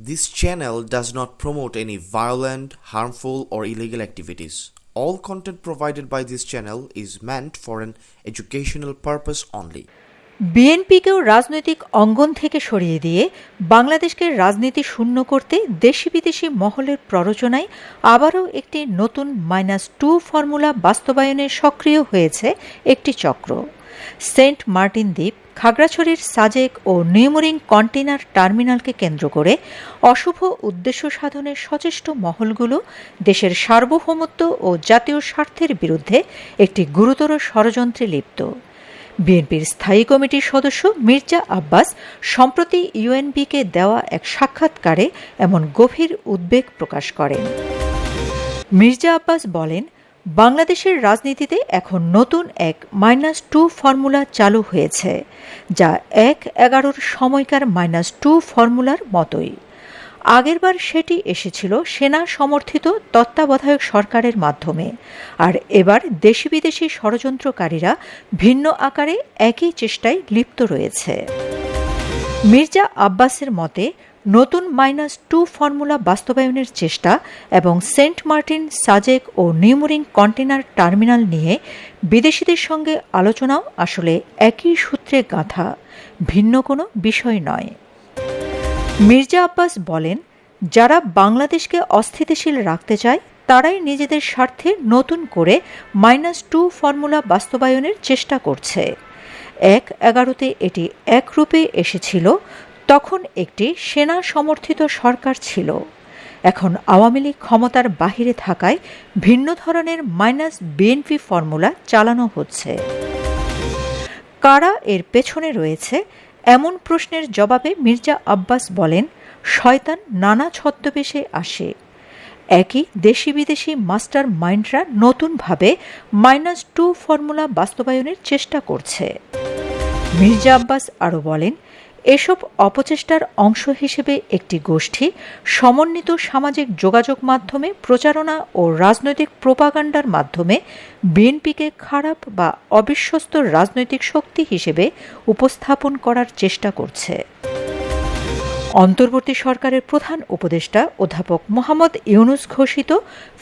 This channel does not promote any violent, harmful, or illegal activities. All content provided by this channel is meant for an educational purpose only. বিএনপিকেও রাজনৈতিক অঙ্গন থেকে সরিয়ে দিয়ে বাংলাদেশকে রাজনীতি শূন্য করতে দেশি বিদেশি মহলের প্ররোচনায় আবারও একটি নতুন মাইনাস টু ফর্মুলা বাস্তবায়নে সক্রিয় হয়েছে একটি চক্র সেন্ট মার্টিন দ্বীপ, খাগড়াছড়ির সাজেক ও নিউমোরিং কন্টেনার টার্মিনালকে কেন্দ্র করে অশুভ উদ্দেশ্য সাধনের সচেষ্ট মহলগুলো দেশের সার্বভৌমত্ব ও জাতীয় স্বার্থের বিরুদ্ধে একটি গুরুতর ষড়যন্ত্রে লিপ্ত। বিএনপির স্থায়ী কমিটির সদস্য মির্জা আব্বাস সম্প্রতি ইউএনবিকে দেওয়া এক সাক্ষাৎকারে এমন গভীর উদ্বেগ প্রকাশ করেন। মির্জা আব্বাস বলেন বাংলাদেশের রাজনীতিতে এখন নতুন এক মাইনাস টু ফর্মুলা চালু হয়েছে, যা এক এগারোর সময়কার মাইনাস টু ফর্মুলার মতোই। আগেরবার সেটি এসেছিল সেনা সমর্থিত তত্ত্বাবধায়ক সরকারের মাধ্যমে, আর এবার দেশি বিদেশি ষড়যন্ত্রকারীরা ভিন্ন আকারে একই চেষ্টায় লিপ্ত রয়েছে। মির্জা আব্বাসের মতে, নতুন মাইনাস টু ফর্মুলা বাস্তবায়নের চেষ্টা এবং সেন্ট মার্টিন, সাজেক ও নিউমোরিং কন্টেনার টার্মিনাল নিয়ে বিদেশিদের সঙ্গে আলোচনাও আসলে একই সূত্রে গাঁথা, ভিন্ন কোনো বিষয় নয়। মির্জা আব্বাস বলেন, যারা বাংলাদেশকে অস্থিতিশীল রাখতে চায়, তারাই নিজেদের স্বার্থে নতুন করে মাইনাস টু ফর্মুলা বাস্তবায়নের চেষ্টা করছে। এক এগারোতে এটি একরূপে এসেছিল, তখন একটি সেনা সমর্থিত সরকার ছিল। এখন আওয়ামী লীগ ক্ষমতার বাহিরে থাকায় ভিন্ন ধরনের মাইনাস বিএনপি ফর্মুলা চালানো হচ্ছে। কারা এর পেছনে রয়েছে? এমন প্রশ্নের জবাবে মির্জা আব্বাস বলেন, শয়তান নানা ছদ্মবেশে আসে। একই দেশি বিদেশি মাস্টার মাইন্ডরা নতুনভাবে মাইনাস টু ফর্মুলা বাস্তবায়নের চেষ্টা করছে। মির্জা আব্বাস আরও বলেন, এসব অপচেষ্টার অংশ হিসেবে একটি গোষ্ঠী সমন্বিত সামাজিক যোগাযোগ মাধ্যমে প্রচারণা ও রাজনৈতিক প্রোপাগান্ডার মাধ্যমে বিএনপিকে খারাপ বা অবিশ্বস্ত রাজনৈতিক শক্তি হিসেবে উপস্থাপন করার চেষ্টা করছে। অন্তর্বর্তী সরকারের প্রধান উপদেষ্টা অধ্যাপক মোহাম্মদ ইউনুস ঘোষিত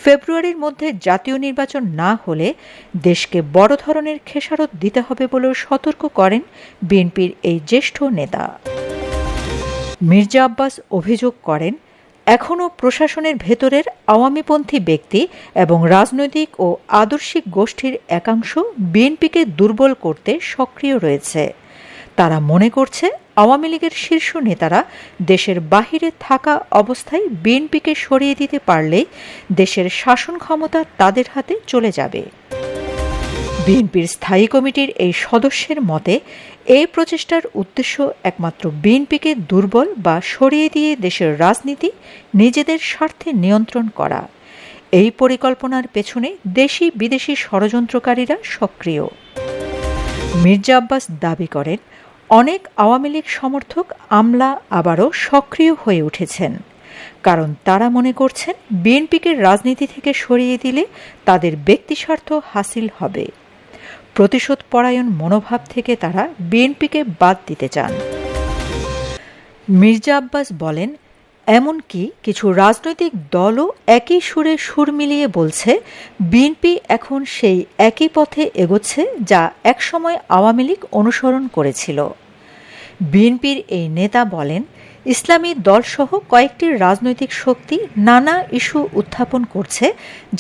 ফেব্রুয়ারির মধ্যে জাতীয় নির্বাচন না হলে দেশকে বড় ধরনের খেসারত দিতে হবে বলেও সতর্ক করেন বিএনপির এই জ্যেষ্ঠ নেতা। মির্জা আব্বাস অভিযোগ করেন, এখনও প্রশাসনের ভেতরের আওয়ামীপন্থী ব্যক্তি এবং রাজনৈতিক ও আদর্শিক গোষ্ঠীর একাংশ বিএনপিকে দুর্বল করতে সক্রিয় রয়েছে। তারা মনে করছে আওয়ামী লীগের শীর্ষ নেতারা দেশের বাহিরে থাকা অবস্থায় বিএনপিকে সরিয়ে দিতে পারলেই দেশের শাসন ক্ষমতা তাদের হাতে চলে যাবে। বিএনপির স্থায়ী কমিটির এই সদস্যের মতে, এই প্রচেষ্টার উদ্দেশ্য একমাত্র বিএনপিকে দুর্বল বা সরিয়ে দিয়ে দেশের রাজনীতি নিজেদের স্বার্থে নিয়ন্ত্রণ করা। এই পরিকল্পনার পেছনে দেশি বিদেশি ষড়যন্ত্রকারীরা সক্রিয়। মির্জা আব্বাস দাবি করেন অনেক আওয়ামী লীগ সমর্থক আমলা আবারও সক্রিয় হয়ে উঠেছেন। কারণ তারা মনে করছেন, বিএনপিকে রাজনীতি থেকে সরিয়ে দিলে তাদের ব্যক্তিস্বার্থ হাসিল হবে। প্রতিশোধ পরায়ণ মনোভাব থেকে তারা বিএনপিকে বাদ দিতে চান। মির্জা আব্বাস বলেন এমনকি কিছু রাজনৈতিক দলও একই সুরে সুর মিলিয়ে বলছে, বিএনপি এখন সেই একই পথে এগোচ্ছে যা একসময় আওয়ামী লীগ অনুসরণ করেছিল। বিএনপির এই নেতা বলেন, ইসলামী দলসহ কয়েকটি রাজনৈতিক শক্তি নানা ইস্যু উত্থাপন করছে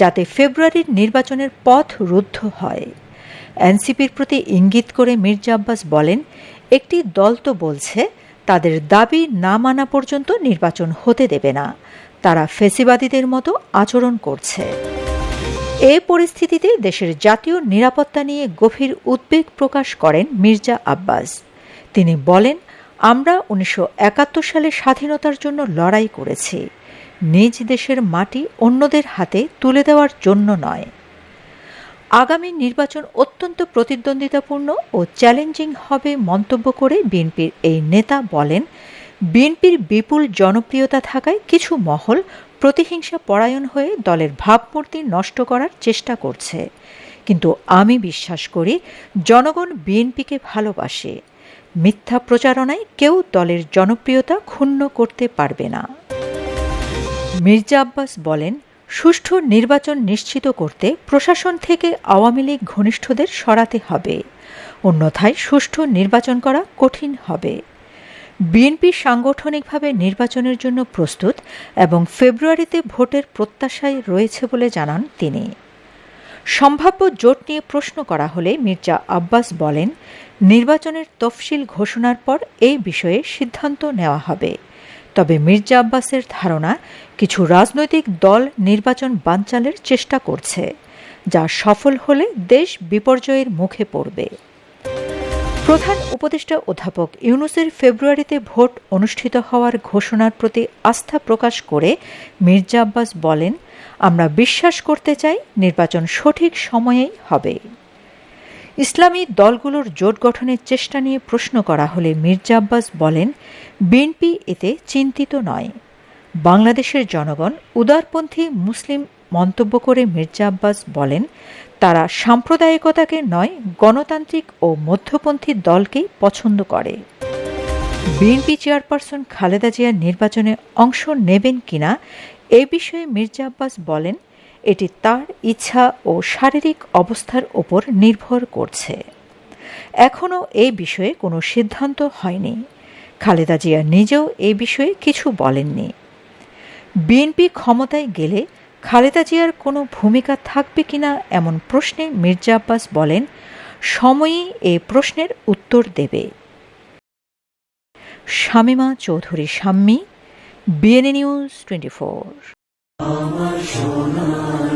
যাতে ফেব্রুয়ারির নির্বাচনের পথ রুদ্ধ হয়। এনসিপির প্রতি ইঙ্গিত করে মির্জা আব্বাস বলেন, একটি দল তো বলছে তাদের দাবি না মানা পর্যন্ত নির্বাচন হতে দেবে না। তারা ফেসিবাদীদের মতো আচরণ করছে। এ পরিস্থিতিতে দেশের জাতীয় নিরাপত্তা নিয়ে গভীর উদ্বেগ প্রকাশ করেন মির্জা আব্বাস। তিনি বলেন, আমরা উনিশশো একাত্তর সালে স্বাধীনতার জন্য লড়াই করেছি। নিজ দেশের মাটি অন্যদের হাতে তুলে দেওয়ার জন্য নয়। আগামী নির্বাচন অত্যন্ত প্রতিদ্বন্দ্বিতাপূর্ণ ও চ্যালেঞ্জিং হবে মন্তব্য করে বিএনপির এই নেতা বলেন, বিএনপির বিপুল জনপ্রিয়তা থাকায় কিছু মহল প্রতিহিংসা পরায়ণ হয়ে দলের ভাবমূর্তি নষ্ট করার চেষ্টা করছে। কিন্তু আমি বিশ্বাস করি, জনগণ বিএনপিকে ভালোবাসে। মিথ্যা প্রচারণায় কেউ দলের জনপ্রিয়তা ক্ষুণ্ণ করতে পারবে না। মির্জা আব্বাস বলেন সুষ্ঠু নির্বাচন নিশ্চিত করতে প্রশাসন থেকে আওয়ামী লীগ ঘনিষ্ঠদের সরাতে হবে। অন্যথায় সুষ্ঠু নির্বাচন করা কঠিন হবে। বিএনপি সাংগঠনিকভাবে নির্বাচনের জন্য প্রস্তুত এবং ফেব্রুয়ারিতে ভোটের প্রত্যাশায় রয়েছে বলে জানান তিনি। সম্ভাব্য জোট নিয়ে প্রশ্ন করা হলে মির্জা আব্বাস বলেন, নির্বাচনের তফসিল ঘোষণার পর এই বিষয়ে সিদ্ধান্ত নেওয়া হবে। তবে মির্জা আব্বাসের ধারণা কিছু রাজনৈতিক দল নির্বাচন বানচালের চেষ্টা করছে, যা সফল হলে দেশ বিপর্যয়ের মুখে পড়বে। প্রধান উপদেষ্টা অধ্যাপক ইউনুসের ফেব্রুয়ারিতে ভোট অনুষ্ঠিত হওয়ার ঘোষণার প্রতি আস্থা প্রকাশ করে মির্জা আব্বাস বলেন, আমরা বিশ্বাস করতে চাই নির্বাচন সঠিক সময়েই হবে। ইসলামী দলগুলোর জোট গঠনের চেষ্টা নিয়ে প্রশ্ন করা হলে মির্জা আব্বাস বলেন, বিএনপি এতে চিন্তিত নয়। বাংলাদেশের জনগণ উদারপন্থী মুসলিম মন্তব্য করে মির্জা আব্বাস বলেন, তারা সাম্প্রদায়িকতাকে নয়, গণতান্ত্রিক ও মধ্যপন্থী দলকেই পছন্দ করে। বিএনপি চেয়ারপারসন খালেদা জিয়ার নির্বাচনে অংশ নেবেন কিনা, এ বিষয়ে মির্জা আব্বাস বলেন এটি তার ইচ্ছা ও শারীরিক অবস্থার ওপর নির্ভর করছে। এখনও এই বিষয়ে কোনো সিদ্ধান্ত হয়নি। খালেদা জিয়া নিজেও এই বিষয়ে কিছু বলেননি। বিএনপি ক্ষমতায় গেলে খালেদা জিয়ার কোনো ভূমিকা থাকবে কিনা এমন প্রশ্নে মির্জা আব্বাস বলেন, সময়ই এ প্রশ্নের উত্তর দেবে। Shamima Chowdhury Shammi BNA news twenty four. আমার সোনার